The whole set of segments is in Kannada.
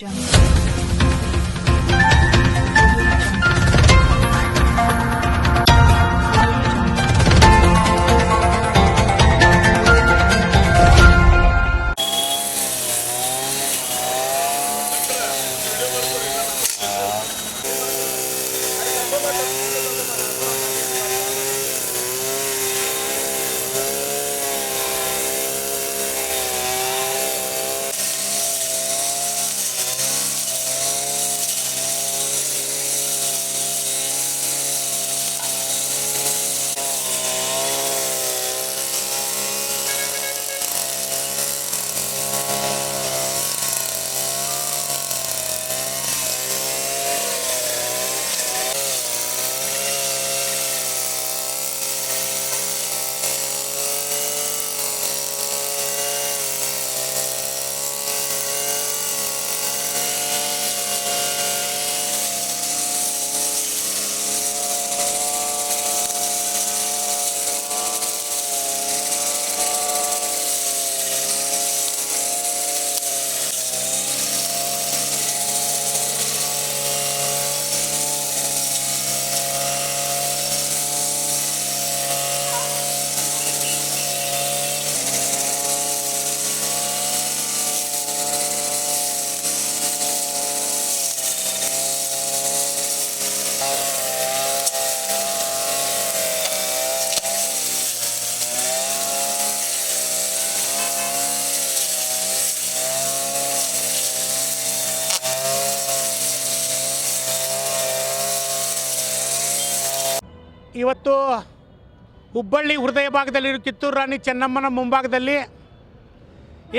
这样。ಇವತ್ತು ಹುಬ್ಬಳ್ಳಿ ಹೃದಯ ಭಾಗದಲ್ಲಿರೋ ಕಿತ್ತೂರು ರಾಣಿ ಚೆನ್ನಮ್ಮನ ಮುಂಭಾಗದಲ್ಲಿ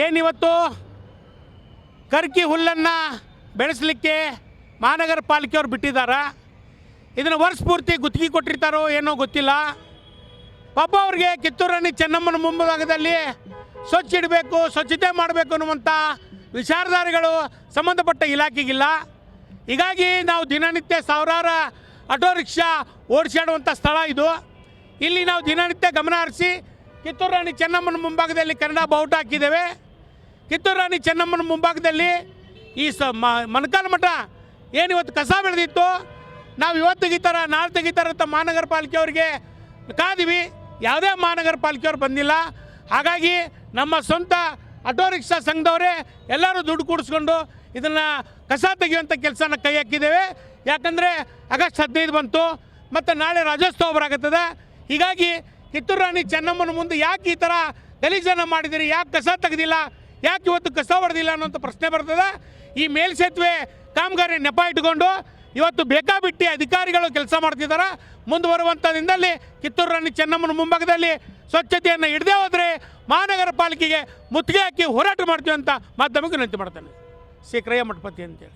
ಏನಿವತ್ತು ಕರ್ಕಿ ಹುಲ್ಲನ್ನು ಬೆಳೆಸಲಿಕ್ಕೆ ಮಹಾನಗರ ಪಾಲಿಕೆಯವರು ಬಿಟ್ಟಿದ್ದಾರೆ ಇದನ್ನು ವರ್ಷ ಪೂರ್ತಿ ಗುತ್ತಿಗೆ ಕೊಟ್ಟಿರ್ತಾರೋ ಏನೋ ಗೊತ್ತಿಲ್ಲ. ಪಾಪ ಅವ್ರಿಗೆ ಕಿತ್ತೂರು ರಾಣಿ ಚೆನ್ನಮ್ಮನ ಮುಂಭಾಗದಲ್ಲಿ ಸ್ವಚ್ಛ ಇಡಬೇಕು, ಸ್ವಚ್ಛತೆ ಮಾಡಬೇಕು ಅನ್ನುವಂಥ ವಿಚಾರಧಾರೆಗಳು ಸಂಬಂಧಪಟ್ಟ ಇಲಾಖೆಗಿಲ್ಲ. ಹೀಗಾಗಿ ನಾವು ದಿನನಿತ್ಯ ಸಾವಿರಾರು ಆಟೋ ರಿಕ್ಷಾ ಓಡಿಸಾಡುವಂಥ ಸ್ಥಳ ಇದು. ಇಲ್ಲಿ ನಾವು ದಿನನಿತ್ಯ ಗಮನ ಹರಿಸಿ ಕಿತ್ತೂರು ರಾಣಿ ಚೆನ್ನಮ್ಮನ ಮುಂಭಾಗದಲ್ಲಿ ಕನ್ನಡ ಬಾವುಟ ಹಾಕಿದ್ದೇವೆ. ಕಿತ್ತೂರು ರಾಣಿ ಚೆನ್ನಮ್ಮನ ಮುಂಭಾಗದಲ್ಲಿ ಈ ಸ ಮೊಣಕಾಲು ಮಠ ಏನು ಇವತ್ತು ಕಸ ಬೆಳೆದಿತ್ತು? ನಾವು ಇವತ್ತು ತೆಗಿತಾರ ನಾಳೆ ತೆಗಿತಾರ ಅಂತ ಮಹಾನಗರ ಪಾಲಿಕೆಯವ್ರಿಗೆ ಕಾದಿವಿ. ಯಾವುದೇ ಮಹಾನಗರ ಪಾಲಿಕೆಯವ್ರು ಬಂದಿಲ್ಲ. ಹಾಗಾಗಿ ನಮ್ಮ ಸ್ವಂತ ಆಟೋ ರಿಕ್ಷಾ ಸಂಘದವರೇ ಎಲ್ಲರೂ ದುಡ್ಡು ಕೂಡಿಸ್ಕೊಂಡು ಇದನ್ನು ಕಸ ತೆಗೆಯುವಂಥ ಕೆಲಸನ ಕೈ ಹಾಕಿದ್ದೇವೆ. ಯಾಕಂದರೆ ಆಗಸ್ಟ್ ಹದಿನೈದು ಬಂತು, ಮತ್ತು ನಾಳೆ ರಾಜ್ಯೋತ್ಸವ ಬರಾಗುತ್ತದೆ ಹೀಗಾಗಿ ಕಿತ್ತೂರು ರಾಣಿ ಚೆನ್ನಮ್ಮನ ಮುಂದೆ ಯಾಕೆ ಈ ಥರ ಗಲೀಜನ್ನು ಮಾಡಿದಿರಿ? ಯಾಕೆ ಕಸ ತೆಗೆದಿಲ್ಲ? ಯಾಕೆ ಇವತ್ತು ಕಸ ಹೊಡೆದಿಲ್ಲ ಅನ್ನೋಂಥ ಪ್ರಶ್ನೆ ಬರ್ತದೆ. ಈ ಮೇಲ್ಸೇತುವೆ ಕಾಮಗಾರಿ ನೆಪ ಇಟ್ಕೊಂಡು ಇವತ್ತು ಬೇಕಾಬಿಟ್ಟಿ ಅಧಿಕಾರಿಗಳು ಕೆಲಸ ಮಾಡ್ತಿದ್ದಾರೆ ಮುಂದುವರುವಂಥ ದಿನದಲ್ಲಿ ಕಿತ್ತೂರು ರಾಣಿ ಚೆನ್ನಮ್ಮನ ಮುಂಭಾಗದಲ್ಲಿ ಸ್ವಚ್ಛತೆಯನ್ನು ಹಿಡದೆ ಹೋದರೆ ಮಹಾನಗರ ಪಾಲಿಕೆಗೆ ಮುತ್ತಿಗೆ ಹಾಕಿ ಹೋರಾಟ ಮಾಡ್ತೀವಿ ಅಂತ ಮಾಧ್ಯಮಕ್ಕೆ ವಿನಂತಿ ಮಾಡ್ತಾನೆ. ಶ್ರೀ ಕ್ರಯ ಮಠಪತಿ ಅಂತೇಳಿ.